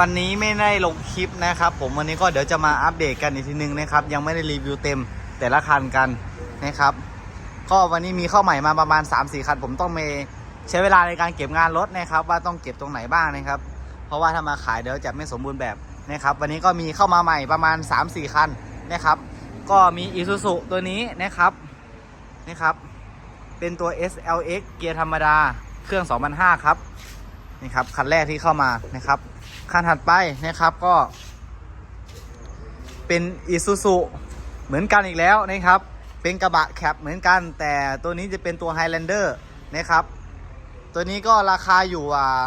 วันนี้ไม่ได้ลงคลิปนะครับ ผมวันนี้ก็เดี๋ยวจะมาอัปเดตกันอีกทีนึงนะครับ ยังไม่ได้รีวิวเต็มแต่ละคันกันนะครับ ก็วันนี้มีเข้าใหม่มาประมาณ 3-4 คัน ผมต้องไปใช้เวลาในการเก็บงานรถนะครับ ว่าต้องเก็บตรงไหนบ้างนะครับ เพราะว่าถ้ามาขายเดี๋ยวจะไม่สมบูรณ์แบบนะครับ วันนี้ก็มีเข้ามาใหม่ประมาณ 3-4 คันนะครับ ก็มี Isuzu ตัวนี้นะครับนะครับ เป็นตัว SLX เกียร์ธรรมดาเครื่อง 2005 ครับนี่ครับคันแรกที่เข้ามานะครับ คันถัดไปนะครับก็ เป็น Isuzu เหมือนกันอีกแล้วนะครับ เป็นกระบะแคปเหมือนกัน แต่ตัวนี้จะเป็นตัว Highlander นะครับ ตัวนี้ก็ราคาอยู่อ่า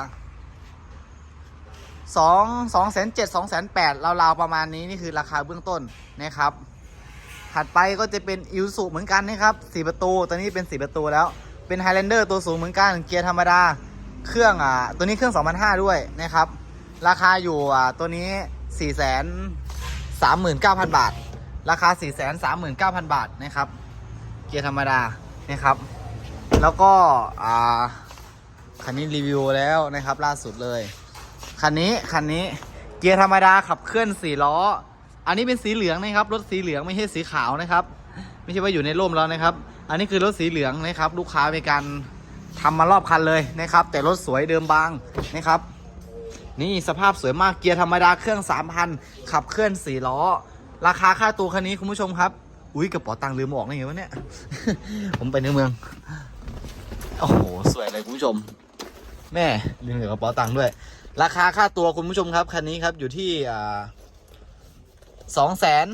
สองสองแสนเจ็ดสองแสนแปดราวๆประมาณนี้นี่คือราคาเบื้องต้นนะครับ ถัดไปก็จะเป็นอิ s สุเหมือนกันนะครับสี่ประตูตัวนี้เป็นสี่ประตูแล้ว เป็น Highlander ตัวสูงเหมือนกันเกียร์ธรรมดา เครื่องอ่าตัวนี้เครื่อง2005ด้วยนะครับ ราคาอยู่อ่าตัวนี้4 3 9 0 0 0บาท ราคา4 3 9 0 0 0บาทนะครับ เกียร์ธรรมดานะครับ แล้วก็อ่าคันนี้รีวิวแล้วนะครับล่าสุดเลย คันนี้คันนี้เกียร์ธรรมดาขับเคลื่อนสี่ล้อ อันนี้เป็นสีเหลืองนะครับ รถสีเหลืองไม่ใช่สีขาวนะครับ ไม่ใช่ว่าอยู่ในร่มแล้วนะครับ อันนี้คือรถสีเหลืองนะครับ ลูกค้ามีการทำมารอบคันเลยนะครับ แต่รถสวยเดิมบางนะครับ นี่สภาพสวยมากเกียร์ธรรมดาเครื่อง 3,000 ขับเคลื่อนสี่ล้อ ราคาค่าตัวคันนี้คุณผู้ชมครับ อุ้ยกระเป๋าตังค์ลืมออกได้ไงวะเนี่ย ผมไปในเมือง โอ้โห สวยเลยคุณผู้ชม แม่ลืมเก็บกระเป๋าตังค์ด้วย ราคาค่าตัวคุณผู้ชมครับคันนี้ครับอยู่ที่สองแสน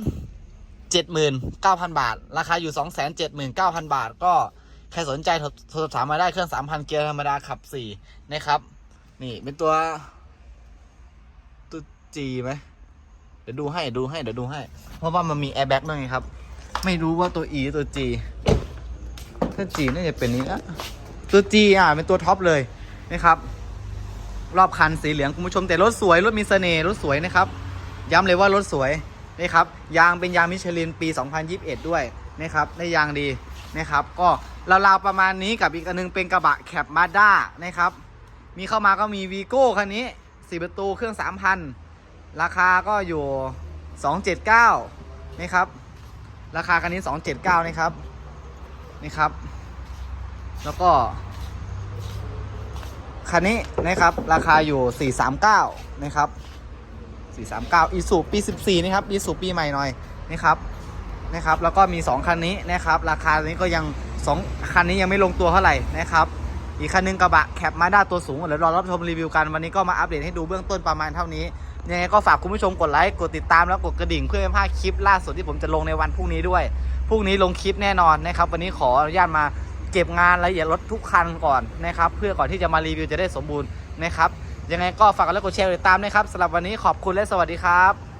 เจ็ดหมื่นเก้าพันบาท ราคาอยู่สองแสนเจ็ดหมื่นเก้าพันบาท ก็ใครสนใจโทรโทรถามมาได้เครื่องสามพันเกียร์ธรรมดาขับสี่นะครับ นี่เป็นตัว จีไหมเดี๋ยวดูให้ดูให้เดี๋ยวดูให้ เพราะว่ามันมีแอร์แบ็กด้วยไงครับ ไม่รู้ว่าตัว E หรือตัว G ถ้า G น่าจะเป็นนี้นะตัว G อะเป็นตัวท็อปเลยนะครับ รอบคันสีเหลืองคุณผู้ชมแต่รถสวยรถมีเสน่ห์รถสวยนะครับ ย้ำเลยว่ารถสวยนะครับยางเป็นยางมิชลินปี 2021 ด้วยนะครับได้ยางดีนะครับ ก็ราวๆประมาณนี้กับอีกอันนึงเป็นกระบะแคปมาด้านะครับ มีเข้ามาก็มีวีโก้คันนี้ 4 ประตูเครื่อง 3,000 ราคาก็อยู่ 279นะครับ ราคาคันนี้ 279นะครับ นี่ครับ แล้วก็ คันนี้นะครับ ราคาอยู่ 439 นะครับ 439อีสูปี 14 นะครับอีสูปีใหม่หน่อยนะครับ นะครับ แล้วก็มี 2 คันนี้นะครับ ราคานี้ก็ยัง 2 คันนี้ยังไม่ลงตัวเท่าไหร่นะครับอีกคันหนึงกระบะแคปมาด้าตัวสูงเดี๋ยวรอรับชมรีวิวกัน วันนี้ก็มาอัปเดตให้ดูเบื้องต้นประมาณเท่านี้ ยังไงก็ฝากคุณผู้ชมกดไลค์กดติดตามแล้วกดกระดิ่งเพื่อไม่พลาดคลิปล่าสุดที่ผมจะลงในวันพรุ่งนี้ด้วยพรุ่งนี้ลงคลิปแน่นอนนะครับ วันนี้ขออนุญาตมาเก็บงานรายละเอียดรถทุกคันก่อนนะครับ เพื่อก่อนที่จะมารีวิวจะได้สมบูรณ์นะครับยังไงก็ฝากกดไลค์กดแชร์ติดตามนะครับสำหรับวันนี้ขอบคุณและสวัสดีครับ